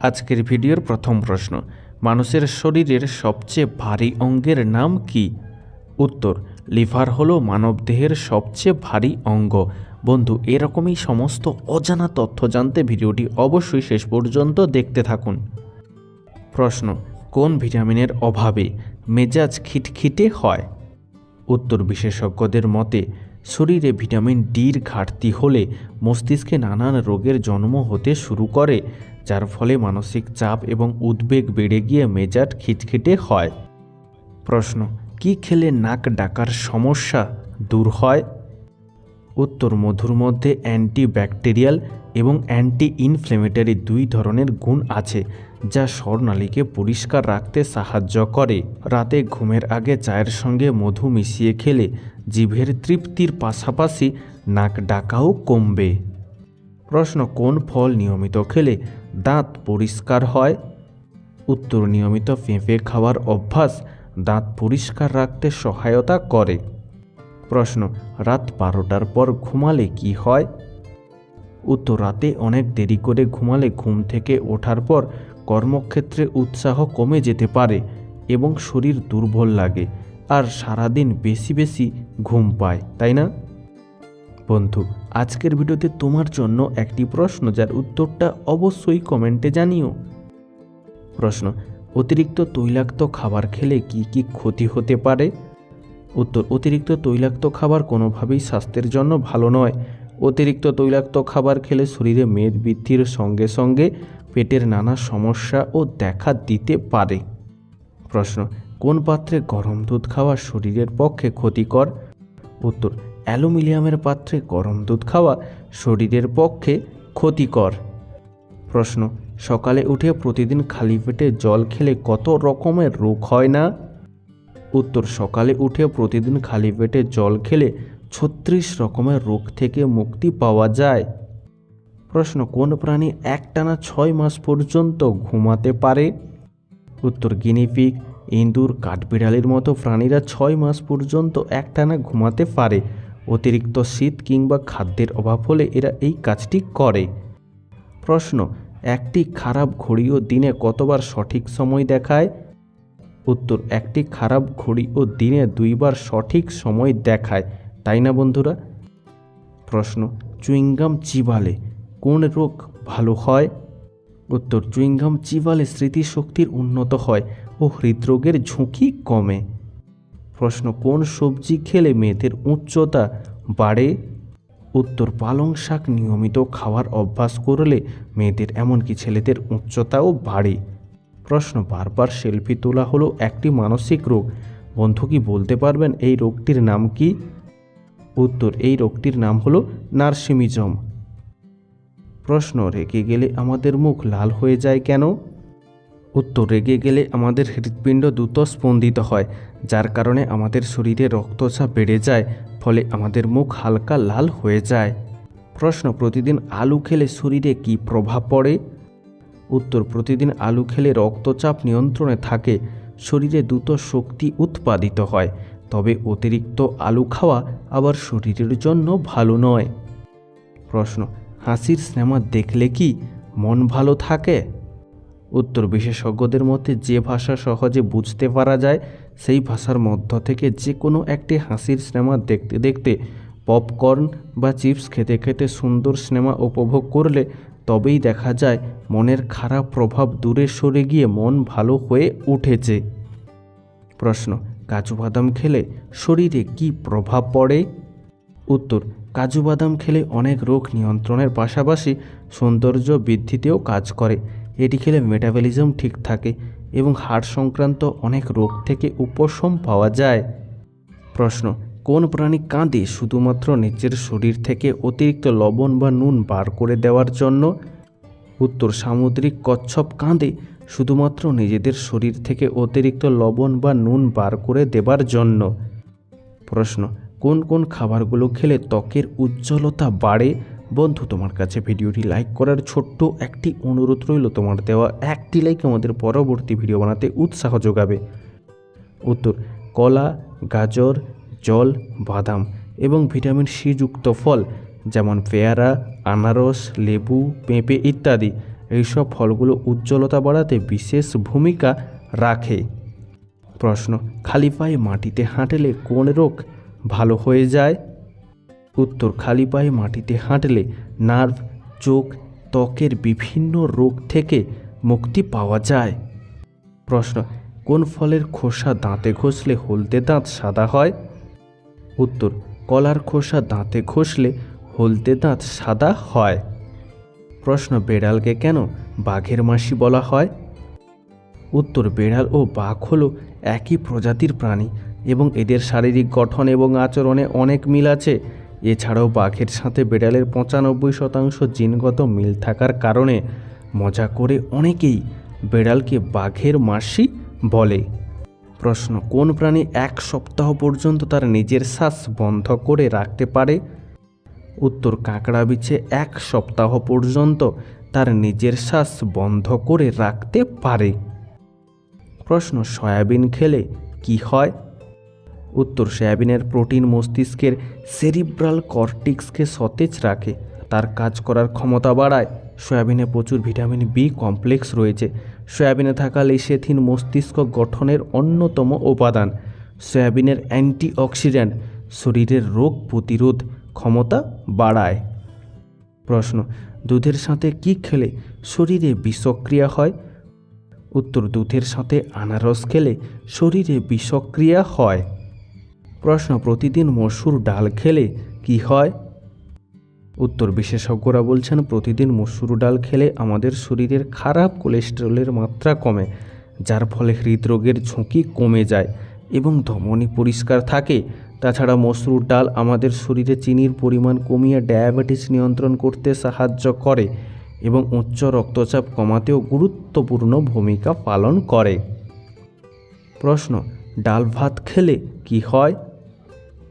আজকের ভিডিওর প্রথম প্রশ্ন, মানুষের শরীরের সবচেয়ে ভারী অঙ্গের নাম কি? উত্তর, লিভার হলো মানবদেহের সবচেয়ে ভারী অঙ্গ। বন্ধু, এরকমই সমস্ত অজানা তথ্য জানতে ভিডিওটি অবশ্যই শেষ পর্যন্ত দেখতে থাকুন। প্রশ্ন, কোন ভিটামিনের অভাবে মেজাজ খিটখিটে হয়? উত্তর, বিশেষজ্ঞদের মতে, শরীরে ভিটামিন ডির ঘাটতি হলে মস্তিষ্কে নানান রোগের জন্ম হতে শুরু করে। যার ফলে মানসিক চাপ এবং উদ্বেগ বেড়ে গিয়ে মেজাজ খিটখিটে হয়। প্রশ্ন, কি খেলে নাক ডাকার সমস্যা দূর হয়? উত্তর, মধুর মধ্যে অ্যান্টি ব্যাকটেরিয়াল এবং অ্যান্টি ইনফ্লেমেটারি দুই ধরনের গুণ আছে, যা স্বরনালীকে পরিষ্কার রাখতে সাহায্য করে। রাতে ঘুমের আগে চায়ের সঙ্গে মধু মিশিয়ে খেলে জিভের তৃপ্তির পাশাপাশি নাক ডাকাও কমবে। প্রশ্ন, কোন ফল নিয়মিত খেলে দাঁত পরিষ্কার হয়। উত্তর নিয়মিত পেঁপে খাওয়ার অভ্যাস দাঁত পরিষ্কার রাখতে সহায়তা করে। প্রশ্ন, রাত বারোটার পর ঘুমালে কি হয়? উত্তর, রাতে অনেক দেরি করে ঘুমালে ঘুম থেকে ওঠার পর কর্মক্ষেত্রে উৎসাহ কমে যেতে পারে এবং শরীর দুর্বল লাগে আর সারাদিন বেশি বেশি ঘুম পায়, তাই না? বন্ধু, আজকের ভিডিওতে তোমার জন্য একটি প্রশ্ন যার উত্তরটা অবশ্যই কমেন্টে জানিও। প্রশ্ন, অতিরিক্ত তৈলাক্ত খাবার খেলে কি কি ক্ষতি হতে পারে? উত্তর, অতিরিক্ত তৈলাক্ত খাবার কোনোভাবেই স্বাস্থ্যের জন্য ভালো নয়। অতিরিক্ত তৈলাক্ত খাবার খেলে শরীরে মেদ বৃদ্ধির সঙ্গে সঙ্গে পেটের নানা সমস্যা ও দেখা দিতে পারে। প্রশ্ন, কোন পাত্রে গরম দুধ খাওয়া শরীরের পক্ষে ক্ষতিকর? উত্তর অ্যালুমিনিয়ামের পাত্রে গরম দুধ খাওয়া শরীরের পক্ষে ক্ষতিকর। প্রশ্ন, সকালে উঠে প্রতিদিন খালি পেটে জল খেলে কত রকমের রোগ হয় না? উত্তর, সকালে উঠে প্রতিদিন খালি পেটে জল খেলে ছত্রিশ রকমের রোগ থেকে মুক্তি পাওয়া যায়। প্রশ্ন, কোন প্রাণী একটানা ছয় মাস পর্যন্ত ঘুমাতে পারে? উত্তর গিনিপিগ ইঁদুর, কাঠবিড়ালির মতো প্রাণীরা ছয় মাস পর্যন্ত একটানা ঘুমাতে পারে। অতিরিক্ত শীত কিংবা খাদ্যের অভাব হলে এরা এই কাজটি করে। প্রশ্ন, একটি খারাপ ঘড়িও দিনে কতবার সঠিক সময় দেখায়? উত্তর, একটি খারাপ ঘড়ি ও দিনে দুইবার সঠিক সময় দেখায়, তাই না বন্ধুরা? প্রশ্ন, চুইংগাম চিবালে কোন রোগ ভালো হয়? উত্তর, চুইংগাম চিবালে স্মৃতিশক্তির উন্নত হয় ও হৃদরোগের ঝুঁকি কমে। প্রশ্ন, কোন সবজি খেলে মেয়েদের উচ্চতা বাড়ে? উত্তর, পালং শাক নিয়মিত খাওয়ার অভ্যাস করলে মেয়েদের এমনকি ছেলেদের উচ্চতাও বাড়ে। প্রশ্ন, বারবার সেলফি তোলা হলো একটি মানসিক রোগ? বন্ধু কি বলতে পারবেন এই রোগটির নাম কি? উত্তর, এই রোগটির নাম হলো নার্সিমিজম। প্রশ্ন, রেগে গেলে আমাদের মুখ লাল হয়ে যায় কেন? উত্তর রেগে গেলে আমাদের হৃৎপিণ্ড দ্রুত স্পন্দিত হয়, যার কারণে আমাদের শরীরে রক্তচাপ বেড়ে যায়, ফলে আমাদের মুখ হালকা লাল হয়ে যায়। প্রশ্ন, প্রতিদিন আলু খেলে শরীরে কি প্রভাব পড়ে? উত্তর, প্রতিদিন আলু খেলে রক্তচাপ নিয়ন্ত্রণে থাকে, শরীরে দ্রুত শক্তি উৎপাদিত হয়, তবে অতিরিক্ত আলু খাওয়া আবার শরীরের জন্য ভালো নয়। প্রশ্ন, হাসির সিনেমা দেখলে কি মন ভালো থাকে? উত্তর বিশেষজ্ঞদের মতে যে ভাষা সহজে বুঝতে পারা যায়, সেই ভাষার মধ্য থেকে যে কোনো একটি হাসির সিনেমা দেখতে দেখতে পপকর্ন বা চিপস খেতে খেতে সুন্দর সিনেমা উপভোগ করলে তবেই দেখা যায় মনের খারাপ প্রভাব দূরে সরে গিয়ে মন ভালো হয়ে উঠেছে। প্রশ্ন, কাজু বাদাম খেলে শরীরে কি প্রভাব পড়ে? উত্তর, কাজু বাদাম খেলে অনেক রোগ নিয়ন্ত্রণের পাশাপাশি সৌন্দর্য বৃদ্ধিতেও কাজ করে। এটি খেলে মেটাবলিজম ঠিক থাকে এবং হাড় সংক্রান্ত অনেক রোগ থেকে উপশম পাওয়া যায়। প্রশ্ন, কোন প্রাণী কাঁদে শুধুমাত্র নিজের শরীর থেকে অতিরিক্ত লবণ বা নুন বার করে দেওয়ার জন্য? উত্তর, সামুদ্রিক কচ্ছপ কাঁদে শুধুমাত্র নিজেদের শরীর থেকে অতিরিক্ত লবণ বা নুন বার করে দেবার জন্য। প্রশ্ন, কোন কোন খাবারগুলো খেলে ত্বকের উজ্জ্বলতা বাড়ে বন্ধু, তোমার কাছে ভিডিওটি লাইক করার ছোট্ট একটি অনুরোধ রইল। তোমার দেওয়া একটি লাইক আমাদের পরবর্তী ভিডিও বানাতে উৎসাহ যোগাবে। উত্তর, কলা, গাজর, জল, বাদাম এবং ভিটামিন সি যুক্ত ফল যেমন পেয়ারা, আনারস, লেবু, পেঁপে ইত্যাদি। এইসব ফলগুলো উজ্জ্বলতা বাড়াতে বিশেষ ভূমিকা রাখে। প্রশ্ন, খালি পায়ে মাটিতে হাঁটলে কোন রোগ ভালো হয়ে যায়? উত্তর খালি পায়ে মাটিতে হাঁটলে নার্ভ, চোখ, ত্বকের বিভিন্ন রোগ থেকে মুক্তি পাওয়া যায়। প্রশ্ন, কোন ফলের খোসা দাঁতে ঘষলে হলদে দাঁত সাদা হয়? উত্তর, কলার খোসা দাঁতে ঘষলে হলদে দাঁত সাদা হয়। প্রশ্ন, বেড়ালকে কেন বাঘের মাসি বলা হয়? উত্তর, বেড়াল ও বাঘ হল একই প্রজাতির প্রাণী এবং এদের শারীরিক গঠন এবং আচরণে অনেক মিল আছে। এছাড়াও বাঘের সাথে বেড়ালের পঁচানব্বই শতাংশ জিনগত মিল থাকার কারণে মজা করে অনেকেই বেড়ালকে বাঘের মাসি বলে। প্রশ্ন, কোন প্রাণী এক সপ্তাহ পর্যন্ত তার নিজের শ্বাস বন্ধ করে রাখতে পারে? উত্তর, কাঁকড়া বিছে এক সপ্তাহ পর্যন্ত তার নিজের শ্বাস বন্ধ করে রাখতে পারে। প্রশ্ন, সয়াবিন খেলে কি হয়? উত্তর সয়াবিনের প্রোটিন মস্তিষ্কের সেরিব্রাল কর্টিক্সকে সতেজ রাখে। তার কাজ করার ক্ষমতা বাড়ায়। সয়াবিনে প্রচুর ভিটামিন বি কমপ্লেক্স রয়েছে। সয়াবিনে থাকা লিসেথিন মস্তিষ্ক গঠনের অন্যতম উপাদান। সয়াবিনের অ্যান্টিঅক্সিডেন্ট শরীরের রোগ প্রতিরোধ ক্ষমতা বাড়ায়। প্রশ্ন, দুধের সাথে কি খেলে শরীরে বিষক্রিয়া হয়? উত্তর, দুধের সাথে আনারস খেলে শরীরে বিষক্রিয়া হয়। প্রশ্ন, প্রতিদিন মসুর ডাল খেলে কি হয়? উত্তর, বিশেষজ্ঞরা বলছেন, প্রতিদিন মসুর ডাল খেলে আমাদের শরীরের খারাপ কোলেস্টেরলের মাত্রা কমে, যার ফলে হৃদরোগের ঝুঁকি কমে যায় এবং ধমনী পরিষ্কার থাকে। তাছাড়া মসুর ডাল আমাদের শরীরে চিনির পরিমাণ কমিয়ে ডায়াবেটিস নিয়ন্ত্রণ করতে সাহায্য করে এবং উচ্চ রক্তচাপ কমাতেও গুরুত্বপূর্ণ ভূমিকা পালন করে। প্রশ্ন, ডাল ভাত খেলে কি হয়?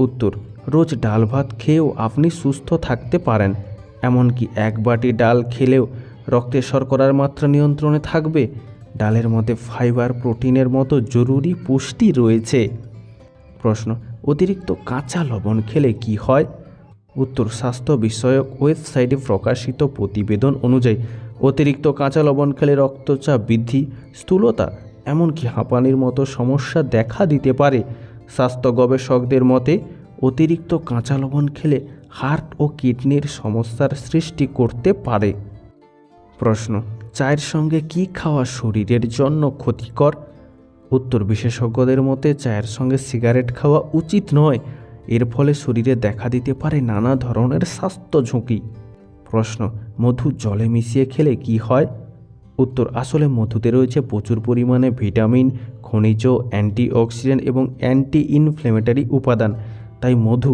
উত্তর, রোজ ডাল ভাত খেয়েও আপনি সুস্থ থাকতে পারেন। এমনকি এক বাটি ডাল খেলেও রক্তে শর্করার মাত্রা নিয়ন্ত্রণে থাকবে। ডালের মধ্যে ফাইবার, প্রোটিনের মতো জরুরি পুষ্টি রয়েছে। প্রশ্ন, অতিরিক্ত কাঁচা লবণ খেলে কি হয়? উত্তর, স্বাস্থ্য বিষয়ক ওয়েবসাইটে প্রকাশিত প্রতিবেদন অনুযায়ী, অতিরিক্ত কাঁচা লবণ খেলে রক্তচাপ বৃদ্ধি, স্থূলতা, এমনকি হাঁপানির মতো সমস্যা দেখা দিতে পারে। স্বাস্থ্য গবেষকদের মতে, অতিরিক্ত কাঁচা লবণ খেলে হার্ট ও কিডনির সমস্যার সৃষ্টি করতে পারে। প্রশ্ন, চায়ের সঙ্গে কি খাওয়া শরীরের জন্য ক্ষতিকর? উত্তর, বিশেষজ্ঞদের মতে চায়ের সঙ্গে সিগারেট খাওয়া উচিত নয়। এর ফলে শরীরে দেখা দিতে পারে নানা ধরনের স্বাস্থ্য ঝুঁকি। প্রশ্ন, মধু জলে মিশিয়ে খেলে কি হয়? উত্তর আসলে মধুতে রয়েছে প্রচুর পরিমাণে ভিটামিন, খনিজ, অ্যান্টিঅক্সিডেন্ট এবং অ্যান্টি ইনফ্লেমেটারি উপাদান। তাই মধু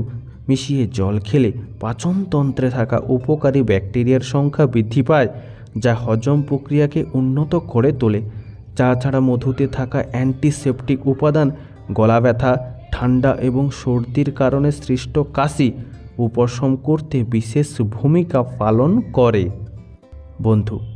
মিশিয়ে জল খেলে পাচনতন্ত্রে থাকা উপকারী ব্যাকটেরিয়ার সংখ্যা বৃদ্ধি পায়, যা হজম প্রক্রিয়াকে উন্নত করে তোলে। তাছাড়া মধুতে থাকা অ্যান্টিসেপটিক উপাদান, গলা ব্যথা, ঠান্ডা এবং সর্দির কারণে সৃষ্ট কাশি, উপশম করতে বিশেষ ভূমিকা পালন করে। বন্ধু